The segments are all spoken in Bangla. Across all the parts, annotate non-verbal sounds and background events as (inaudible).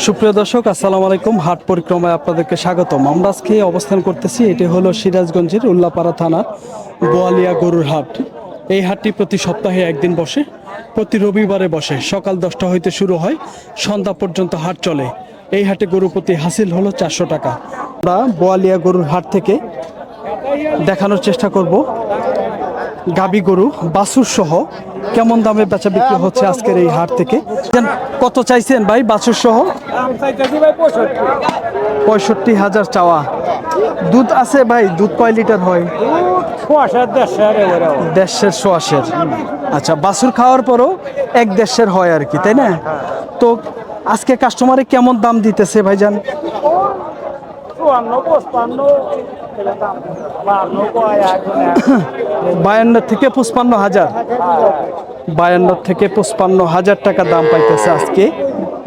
সুপ্রিয় দর্শক, আসসালামু আলাইকুম। হাট পরিক্রমায় আপনাদেরকে স্বাগতম। আমরা আজকে অবস্থান করতেছি, এটি হলো সিরাজগঞ্জের উল্লাপাড়া থানার বোয়ালিয়া গরুর হাট। এই হাটটি প্রতি সপ্তাহে একদিন বসে, প্রতি রবিবারে বসে। সকাল দশটা হইতে শুরু হয়, সন্ধ্যা পর্যন্ত হাট চলে। এই হাটে গরু প্রতি হাসিল হলো চারশো টাকা। আমরা বোয়ালিয়া গরুর হাট থেকে দেখানোর চেষ্টা করব। গাবি গরু বাছুর সহ কেমন দামে বেচা বিক্রি হচ্ছে আজকের এই হাট থেকে? কত চাইছেন ভাই বাছুর সহ? পঁয়ষট্টি হাজার চাওয়া। দুধ আছে ভাই দুধ কয় লিটার হয়? দেড়শের সোয়াশের। আচ্ছা বাছুর খাওয়ার পরও এক দেড়শের হয় আর কি তাই না? তো আজকে কাস্টমারে কেমন দাম দিতেছে ভাই ভাইজান (coughs) বায়ান্ন থেকে পঁচপান্ন হাজার। বায়ান্ন থেকে পঁচপান্ন হাজার টাকা দাম পাইতেছে আজকে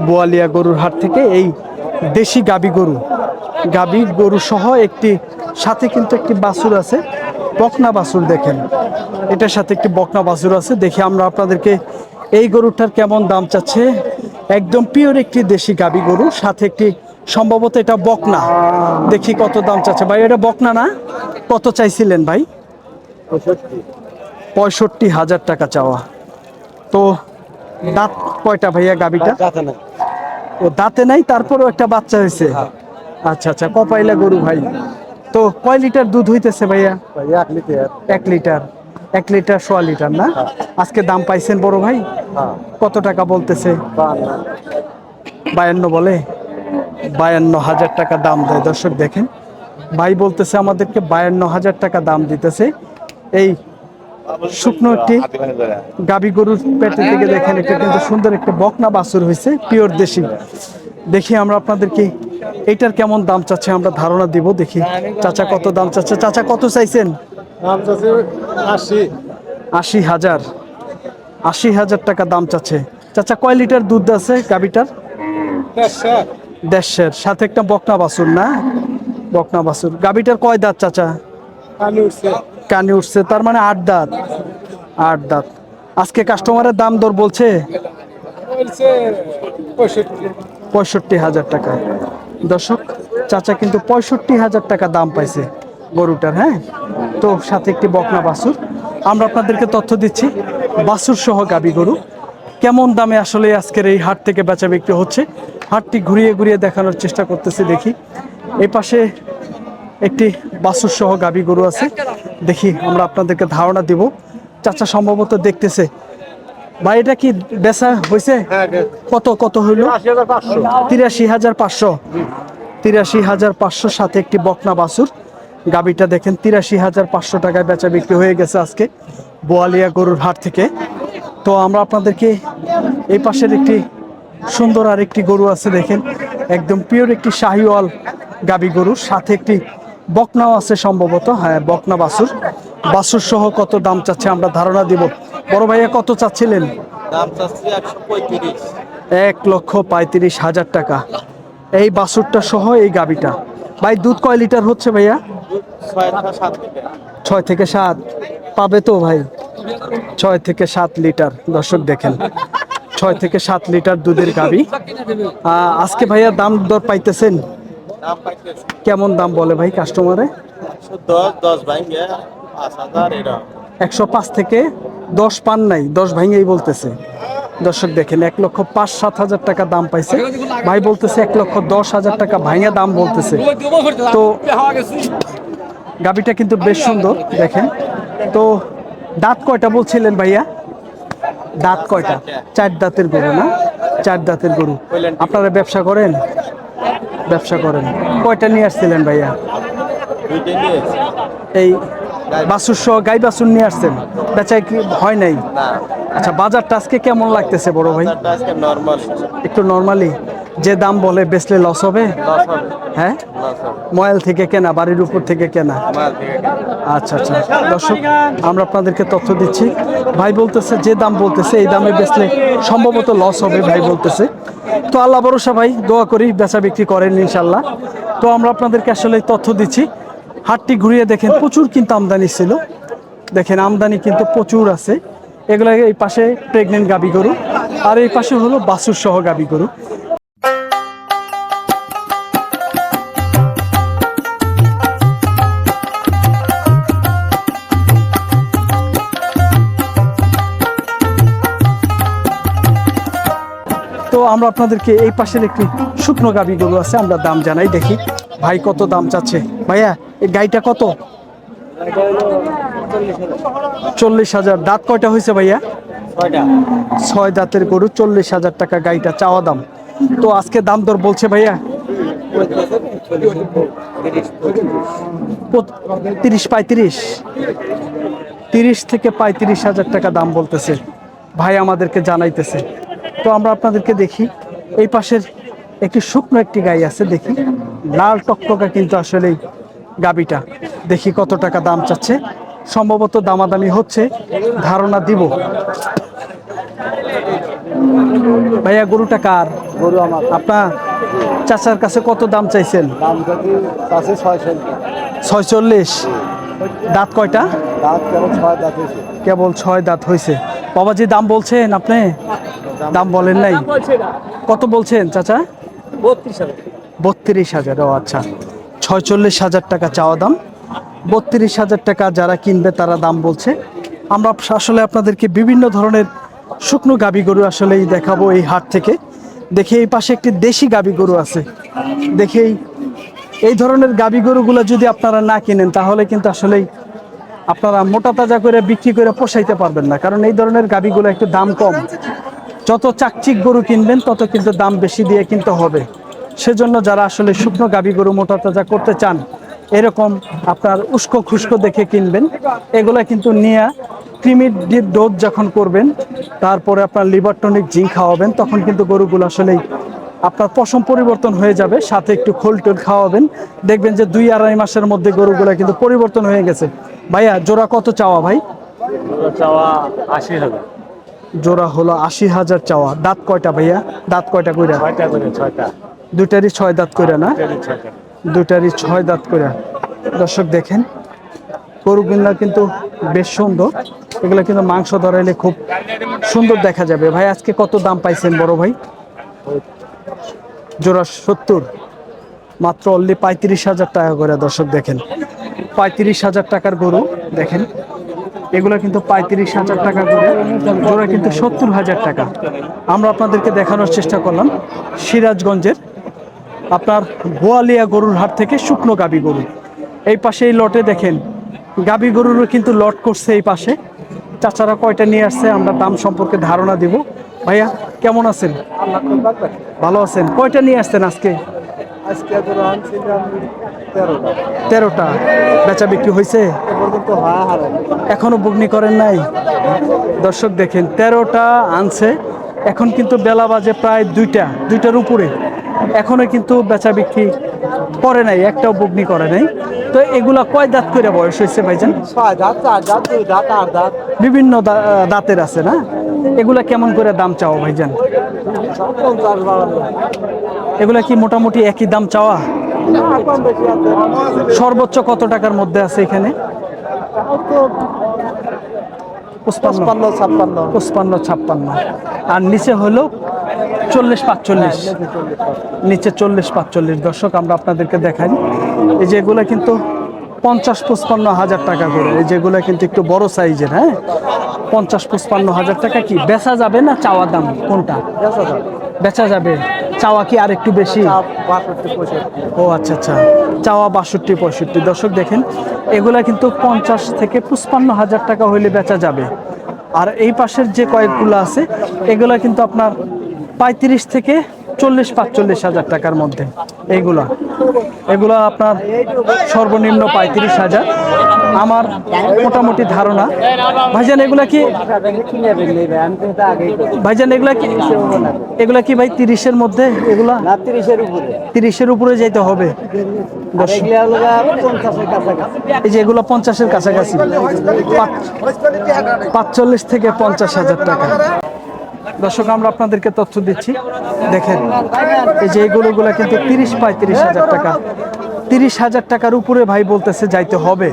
বোয়ালিয়া গরুর হাট থেকে এই দেশি গাবি গরু। গাবি গরু সহ একটি, সাথে কিন্তু একটি বাছুর আছে, বকনা বাছুর দেখেন। এটার সাথে একটি বকনা বাছুর আছে, দেখি আমরা আপনাদেরকে এই গরুটার কেমন দাম চাচ্ছে। একদম পিওর একটি দেশি গাবি গরু, সাথে একটি সম্ভবত এটা বকনা। দেখি কত দাম চাচ্ছে। ভাই, এটা বকনা না? কত চাইছিলেন ভাই? পঁয়ষট্টি হাজার টাকা চাওয়া। তো দাঁত কয়টা ভাইয়া গাবিটা ও দাঁতে নাই তারপরেও একটা বাচ্চা হয়েছে? আচ্ছা আচ্ছা কপাইলা গরু ভাই। তো কয় লিটার দুধ হইতেছে ভাইয়া? এক লিটার। এক লিটার। সোয়া লিটার না? আজকে দাম পাইছেন বড় ভাই? কত টাকা বলতেছে? বায়ান্ন বলে? বায়ান্ন হাজার টাকা দাম দেয়। দর্শক দেখেন ভাই বলতেছে আমাদেরকে বায়ান্ন হাজার টাকা দাম দিতেছে। এই শুকনো একটি গাবি গরুর পেটে থেকে দেখেন এটা কিন্তু সুন্দর একটা বকনা বাছুর হয়েছে পিওর দেশি। দেখি আমরা আপনাদেরকে এইটার কেমন দাম চাচ্ছে আমরা ধারণা দিব দেখি চাচা কত দাম চাচ্ছে। চাচা কত চাইছেন? আশি। হাজার। আশি হাজার টাকা দাম চাচ্ছে। চাচা কয় লিটার দুধ আছে গাবিটার? দেড়শের। সাথে একটা বকনা বাছুর না? বকনা বাছুর। গাবিটার কয় দাঁত চাচা? কানে উঠছে, তার মানে আট দাঁত আট দাঁত। আজকে কাস্টমারের দাম দর বলছে? পঁয়ষট্টি হাজার টাকা। দর্শক, চাচা কিন্তু পঁয়ষট্টি হাজার টাকা দাম পাইছে গরুটার হ্যাঁ? তো সাথে একটি বকনা বাছুর। আমরা আপনাদেরকে তথ্য দিচ্ছি বাসুর সহ গাবি গরু। কেমন দামে আসলে আজকের এই হাট থেকে বেচা বিক্রি হচ্ছে? হাটটি ঘুরিয়ে ঘুরিয়ে দেখানোর চেষ্টা করতেছি দেখি। এই পাশে একটি বাসুর সহ গাবি গরু আছে। দেখি আমরা আপনাদেরকে ধারণা দিব। চাচা সম্ভবত দেখতেছে। ভাই এটা কি বেচা হয়েছে? কত কত হইল? তিরাশি হাজার পাঁচশো। তিরাশি হাজার পাঁচশো। সাথে একটি বকনা বাছুর। গাবিটা দেখেন তিরাশি হাজার পাঁচশো টাকায় বেচা বিক্রি হয়ে গেছে আজকে বোয়ালিয়া গরুর হাট থেকে। তো আমরা আপনাদেরকে এই পাশের একটি সুন্দর আর একটি গরু আছে দেখেন। একদম পিওর একটি শাহিওয়াল গাবি গরুর সাথে একটি বকনাও আছে সম্ভবত হ্যাঁ বকনা বাসুর বাসুর সহ কত দাম চাচ্ছে আমরা ধারণা দিব। বড় ভাইয়া কত চাচ্ছিলেন? এক লক্ষ পঁয়ত্রিশ হাজার টাকা। এই বাসুরটা সহ এই গাবিটা। ভাই দুধ কয় লিটার হচ্ছে ভাইয়া? ছয় থেকে সাত পাবে তো ভাই? ছয় থেকে সাত লিটার। দর্শক দেখেন ছয় থেকে সাত লিটার দুধের গাবি। আজকে ভাইয়া দাম দর পাইতেছেন? কেমন দাম বলে ভাই কাস্টমারে একশো পাঁচ থেকে দশ পান নাই দশ ভাঙেই বলতেছে। দর্শক দেখেন এক লক্ষ পাঁচ সাত হাজার টাকা দাম পাইছে। ভাই বলতেছে এক লক্ষ দশ হাজার টাকা ভাঙে দাম বলতেছে। তো গাবিটা কিন্তু বেশ সুন্দর দেখেন। তো দাঁত কয়টা বলছিলেন ভাইয়া? দাঁত কয়টা? চার দাঁতের গরু না? চার দাঁতের গরু। আপনারা ব্যবসা করেন? ব্যবসা করেন। কয়টা নিয়ে আসছিলেন ভাইয়া? এই বাসুর সহ গাই বাসুর নিয়ে আসছেন? বেচাই কি হয় নাই? আচ্ছা বাজারটা আজকে কেমন লাগতেছে বড় ভাই? একটু নর্মালি যে দাম বলে বেচলে লস হবে? হ্যাঁ? ময়াল থেকে কেনা বাড়ির উপর থেকে কেনা। আচ্ছা আচ্ছা। দর্শক আমরা আপনাদেরকে তথ্য দিচ্ছি। ভাই বলতেছে যে দাম বলতেছে এই দামে বেচলে সম্ভবত লস হবে ভাই বলতেছে। তো আল্লাহ ভরসা ভাই দোয়া করি বেচা বিক্রি করেন ইনশাল্লাহ তো আমরা আপনাদেরকে আসলে তথ্য দিচ্ছি। হাটটি ঘুরিয়ে দেখেন প্রচুর কিন্তু আমদানি ছিল। দেখেন আমদানি কিন্তু প্রচুর আছে। এগুলো এই পাশে প্রেগনেন্ট গাবি গরু আর এই পাশে হলো বাসুর সহ গাবি গরু। আমরা আপনাদেরকে এই পাশের একটি শুকনো গাবি গরু আছে আমরা দাম জানাই দেখি। ভাই কত দাম চাচ্ছে? ভাইয়া এই গাইটা কত? চল্লিশ হাজার। দাঁত কয়টা হয়েছে ভাইয়া? ছয় দাঁতের গরু চল্লিশ হাজার টাকা গাইটা চাওয়া দাম। তো আজকে দাম দর বলছে ভাইয়া? তিরিশ পঁয়ত্রিশ। তিরিশ থেকে পঁয়ত্রিশ হাজার টাকা দাম বলতেছে। ভাই আমাদেরকে জানাইতেছে। তো আমরা আপনাদেরকে দেখি এই পাশের একটি শুকনো একটি গাই আছে দেখি। লাল টকটকা কিন্তু আসলে গাবিটা। দেখি কত টাকা দাম চাচ্ছে। সম্ভবত দামাদামি হচ্ছে ধারণা দিব। ভাইয়া গরুটা কার? গরু আমার। আপনার চাচার কাছে কত দাম চাইছেন? ছয়চল্লিশ। দাঁত কয়টা? কেবল ছয় দাঁত হয়েছে। বাবাজি দাম বলছেন আপনি? দাম বলেন নাই? কত বলছেন চাচা? বত্রিশ হাজার ও আচ্ছা। ছয়চল্লিশ হাজার টাকা চাওয়া দাম। বত্রিশ হাজার টাকা যারা কিনবে তারা দাম বলছে। আমরা আসলে আপনাদেরকে বিভিন্ন ধরনের শুকনো গাবি গরু আসলেই দেখাবো এই হাট থেকে। দেখে এই পাশে একটি দেশি গাবি গরু আছে। দেখে এই- এই ধরনের গাবি গরুগুলো যদি আপনারা না কিনেন তাহলে কিন্তু আসলেই আপনারা মোটা তাজা করে বিক্রি করে পোষাইতে পারবেন না। কারণ এই ধরনের গাবিগুলো একটু দাম কম। যত চাকচিক গরু কিনবেন, তত কিন্তু দাম বেশি দিয়ে কিনতে হবে। সেজন্য যারা আসলে শুকনো গাবি গরু মোটা তাজা করতে চান, এরকম আপনার উস্কো খুস্কো দেখে কিনবেন। এগুলা কিন্তু নিয়ে ক্রিমির ডোজ যখন করবেন, তারপরে আপনার লিভার টনিক জিঙ্ক খাওয়াবেন, তখন কিন্তু গরুগুলো আসলেই আপনার পশম পরিবর্তন হয়ে যাবে, সাথে একটু খোল টোল খাওয়াবেন। দেখবেন যে দুই আড়াই মাসের মধ্যে গরুগুলো কিন্তু পরিবর্তন হয়ে গেছে। ভাইয়া, জোড়া কত চাওয়া ভাই? চাওয়া আশি হাজার। জোড়া হলো আশি হাজার চাওয়া। দাঁত কয়টা ভাইয়া? দাঁত কয়টা কইরা? দুইটারই ছয় দাঁত কইরা না? দুইটারই ছয় দাঁত। কইরা। দর্শক দেখেন গরুগুলা কিন্তু বেশ সুন্দর। এগুলো কিন্তু মাংস ধরাইলে খুব সুন্দর দেখা যাবে। ভাই আজকে কত দাম পাইছেন বড় ভাই? জোড়া সত্তর মাত্র অনলি পঁয়ত্রিশ হাজার টাকা করে। দর্শক দেখেন পঁয়ত্রিশ হাজার টাকার গরু দেখেন। এগুলো কিন্তু পঁয়ত্রিশ হাজার টাকা করে জোড়া কিন্তু সত্তর হাজার টাকা। আমরা আপনাদেরকে দেখানোর চেষ্টা করলাম সিরাজগঞ্জের আপনার গোয়ালিয়া গরুর হাট থেকে শুকনো গাবি গরু। এই পাশে এই লটে দেখেন গাবি গরুরও কিন্তু লট করছে এই পাশে। চাচারা কয়টা নিয়ে আসছে আমরা দাম সম্পর্কে ধারণা দিব। ভাইয়া কেমন আছেন? ভালো। আছেন? কয়টা নিয়ে আসছেন আজকে? আজকে তেরোটা। বেচা বিক্রি হয়েছে হ্যাঁ এখনও বুকনি করেন নাই? দর্শক দেখেন তেরোটা আনছে। এখন কিন্তু বেলা বাজে প্রায় দুইটা দুইটার উপরে। এখনও কিন্তু বেচা বিক্রি করে নাই একটাও বুকনি করে নাই। তো এগুলা কয় দাঁত করে বয়স হয়েছে ভাইজান? বিভিন্ন দাঁতের আছে না? এগুলা কেমন করে দাম চাওয়া ভাইজান? এগুলা কি মোটামুটি একই দাম চাওয়া? সর্বোচ্চ কত টাকার মধ্যে আছে এখানে? পঁচপান্ন পঞ্চান্ন ছাপ্পান্ন। পঁচপান্ন ছাপ্পান্ন। আর নিচে হলো চল্লিশ পাঁচচল্লিশ। নিচে চল্লিশ পাঁচচল্লিশ। দর্শক আমরা আপনাদেরকে দেখাই। এই যেগুলো কিন্তু পঞ্চাশ পঁচপান্ন হাজার টাকা করে। এই যেগুলো কিন্তু একটু বড় সাইজের হ্যাঁ? পঞ্চাশ পঁচপান্ন হাজার টাকা কি? বেচা যাবে না চাওয়া দাম? কোনটা? বেচা যাবে। চাওয়া কি আর একটু বেশি? ও আচ্ছা আচ্ছা। চাওয়া বাষট্টি পঁয়ষট্টি। দর্শক দেখেন এগুলা কিন্তু পঞ্চাশ থেকে পঁচপান্ন হাজার টাকা হইলে বেচা যাবে। আর এই পাশের যে কয়েকগুলো আছে এগুলা কিন্তু আপনার পঁয়ত্রিশ থেকে চল্লিশ পাঁচচল্লিশ হাজার টাকার মধ্যে। এইগুলা এগুলা আপনার সর্বনিম্ন পঁয়ত্রিশ হাজার। আমার মোটামুটি ধারণা। ভাইজান এগুলা কি ভাইজান এগুলা কি এগুলা কি ভাই তিরিশের মধ্যে এগুলা? তিরিশের উপরে। তিরিশের উপরে যাইতে হবে। এই যে এগুলো পঞ্চাশের কাছাকাছি। পাঁচচল্লিশ থেকে পঞ্চাশ হাজার টাকা। দর্শক আমরা আপনাদেরকে তথ্য দিচ্ছি। দেখেন এই যে এগুলোগুলো কিন্তু তিরিশ পঁয়ত্রিশ হাজার টাকা। তিরিশ হাজার টাকার উপরে ভাই বলতেছে যাইতে হবে।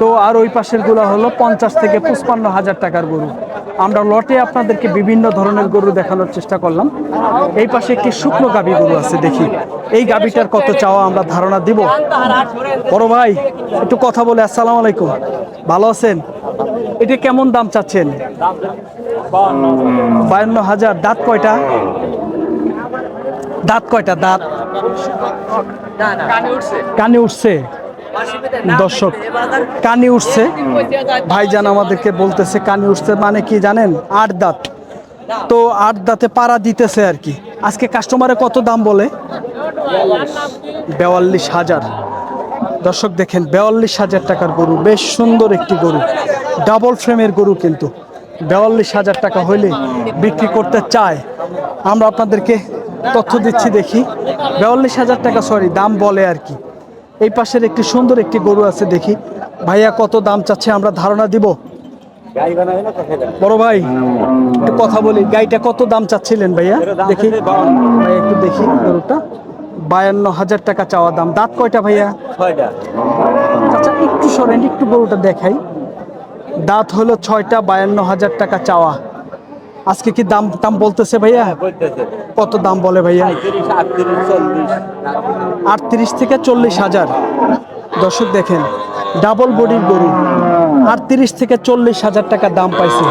তো আর ওই পাশেরগুলো হলো পঞ্চাশ থেকে পঁচপান্ন হাজার টাকার গরু। আমরা লটে আপনাদেরকে বিভিন্ন ধরনের গরু দেখানোর চেষ্টা করলাম। এই পাশে একটি শুকনো গাবি গরু আছে, দেখি। এই গাবিটার কত চাওয়া আমরা ধারণা দিব? বড় ভাই, একটু কথা বলে, আসসালাম আলাইকুম। ভালো আছেন? এটা কেমন দাম চাচ্ছেন? বায়ান্ন হাজার। দাঁত কয়টা? দাঁত কয়টা? দাঁত? কানে উঠছে। দর্শক, কানে উঠছে। ভাইজান আমাদেরকে বলতেছে কানে উঠছে মানে কি জানেন? আট দাঁত। তো আট দাঁতে পাড়া দিতেছে আর কি। আজকে কাস্টমারে কত দাম বলে? বেয়াল্লিশ হাজার। দর্শক দেখেন, বেয়াল্লিশ হাজার টাকার গরু, বেশ সুন্দর একটি গরু। ডাবল ফ্রেমের গরু কিন্তু। বেয়াল্লিশ হাজার টাকা হইলে বিক্রি করতে চায়। আমরা আপনাদেরকে তথ্য দিচ্ছি দেখি। বেয়াল্লিশ হাজার টাকা সরি দাম বলে আর কি। এই পাশের একটি সুন্দর একটি গরু আছে দেখি। ভাইয়া কত দাম চাচ্ছে আমরা ধারণা দিব? বড় ভাই একটু কথা বলি। গাইটা কত দাম চাচ্ছিলেন ভাইয়া? দেখি। ভাইয়া একটু দেখি গরুটা। বায়ান্ন হাজার টাকা চাওয়া দাম। দাঁত কয়টা ভাইয়া? আচ্ছা একটু সরেন একটু গরুটা দেখাই। দাঁত হলো ছয়টা বায়ান্ন হাজার টাকা চাওয়া। আজকে কি দাম দাম বলতেছে ভাইয়া? কত দাম বলে ভাইয়া? আটত্রিশ থেকে চল্লিশ হাজার। দর্শক দেখেন ডাবল বডির গরু। আটত্রিশ থেকে চল্লিশ হাজার টাকা দাম পাইছে।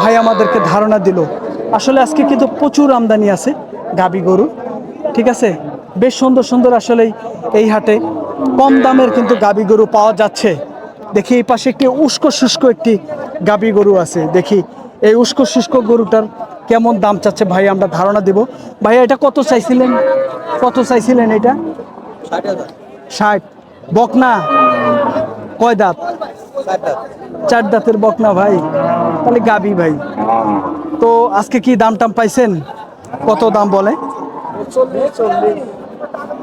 ভাই আমাদেরকে ধারণা দিল। আসলে আজকে কিন্তু প্রচুর আমদানি আছে গাবি গরু। ঠিক আছে? বেশ সুন্দর সুন্দর আসলে এই হাটে কম দামের কিন্তু গাবি গরু পাওয়া যাচ্ছে। দেখি এই পাশে একটি উস্কো শুষ্ক একটি গাবি গরু আছে। দেখি এই উস্কো শুষ্ক গরুটার কেমন দাম চাচ্ছে? ভাই, আমরা ধারণা দিব। ভাই এটা কত চাইছিলেন? কত চাইছিলেন এটা? ষাট। বকনা? কয় দাঁত? চার দাঁতের বকনা, ভাই। তাহলে গাবি, ভাই। তো আজকে কি দাম টাম পাইছেন? কত দাম বলে?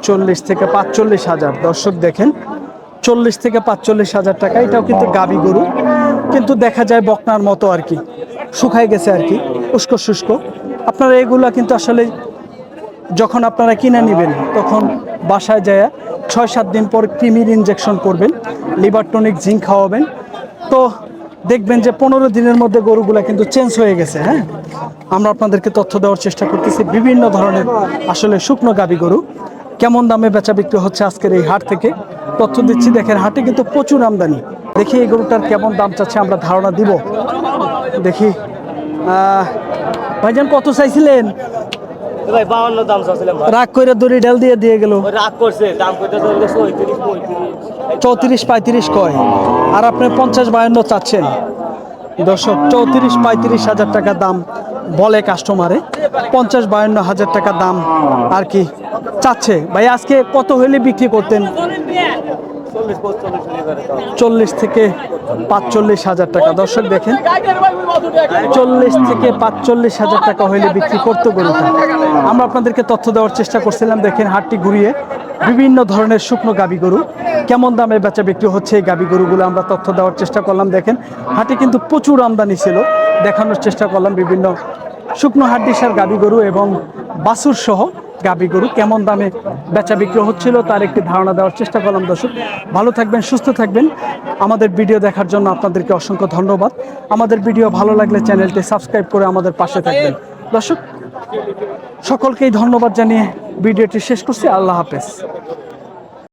চল্লিশ থেকে পাঁচচল্লিশ হাজার। দর্শক দেখেন, চল্লিশ থেকে পাঁচচল্লিশ হাজার টাকা। এটাও কিন্তু গাবি গরু। কিন্তু দেখা যায় বকনার মতো আর কি। শুকায় গেছে আর কি উস্কো শুষ্ক। আপনারা এগুলা কিন্তু আসলে যখন আপনারা কিনে নেবেন, তখন বাসায় যায় ছয় সাত দিন পর ক্রিমির ইনজেকশন করবেন লিভার টনিক জিঙ্ক খাওয়াবেন। তো দেখবেন যে পনেরো দিনের মধ্যে গরুগুলা কিন্তু চেঞ্জ হয়ে গেছে হ্যাঁ? আমরা আপনাদেরকে তথ্য দেওয়ার চেষ্টা করতেছি, বিভিন্ন ধরনের আসলে শুকনো গাবি গরু। কেমন দামে বেচা বিক্রি হচ্ছে আজকের এই হাট থেকে? তথ্য দিচ্ছি, দেখেন হাটে কিন্তু প্রচুর আমদানি। দেখি এই গরুটার কেমন দাম চাচ্ছে, আমরা ধারণা দিব। দেখি। ভাইজান কত চাইছিলেন? ভাই বাউন্ন দাম চাচ্ছিলাম রাগ করে দড়ি ডাল দিয়ে দিয়ে গেল। রাগ করছে দাম করতে চলবে পঁয়ত্রিশ পঁয়ত্রিশ। চৌত্রিশ পঁয়ত্রিশ কয়। আর আপনি পঞ্চাশ বায়ান্ন চাচ্ছেন। দর্শক চৌত্রিশ পঁয়ত্রিশ হাজার টাকা দাম বলে কাস্টমারে পঞ্চাশ বায়ান্ন হাজার টাকা দাম আর কি চাচ্ছে। ভাই আজকে কত হইলে বিক্রি করতেন? চল্লিশ থেকে পাঁচচল্লিশ হাজার টাকা। দর্শক দেখেন, চল্লিশ থেকে পাঁচচল্লিশ হাজার টাকা হইলে বিক্রি করতে গরুটা। আমরা আপনাদেরকে তথ্য দেওয়ার চেষ্টা করছিলাম, দেখেন হাটটি ঘুরিয়ে। বিভিন্ন ধরনের শুকনো গাবি গরু, কেমন দামে বেচা বিক্রি হচ্ছে এই গাবি গরুগুলো আমরা তথ্য দেওয়ার চেষ্টা করলাম। দেখেন, হাটে কিন্তু প্রচুর আমদানি ছিল, দেখানোর চেষ্টা করলাম বিভিন্ন শুকনো হাড্ডিসার গাবি গরু এবং বাছুর সহ গাবি গরু কেমন দামে বেচা বিক্রি হচ্ছিল তার একটি ধারণা দেওয়ার চেষ্টা করলাম, দর্শক। ভালো থাকবেন, সুস্থ থাকবেন। আমাদের ভিডিও দেখার জন্য আপনাদেরকে অসংখ্য ধন্যবাদ। আমাদের ভিডিও ভালো লাগলে চ্যানেলটি সাবস্ক্রাইব করে আমাদের পাশে থাকবেন। দর্শক, সকলকেই ধন্যবাদ জানিয়ে ভিডিওটি শেষ করছি। আল্লাহ হাফেজ।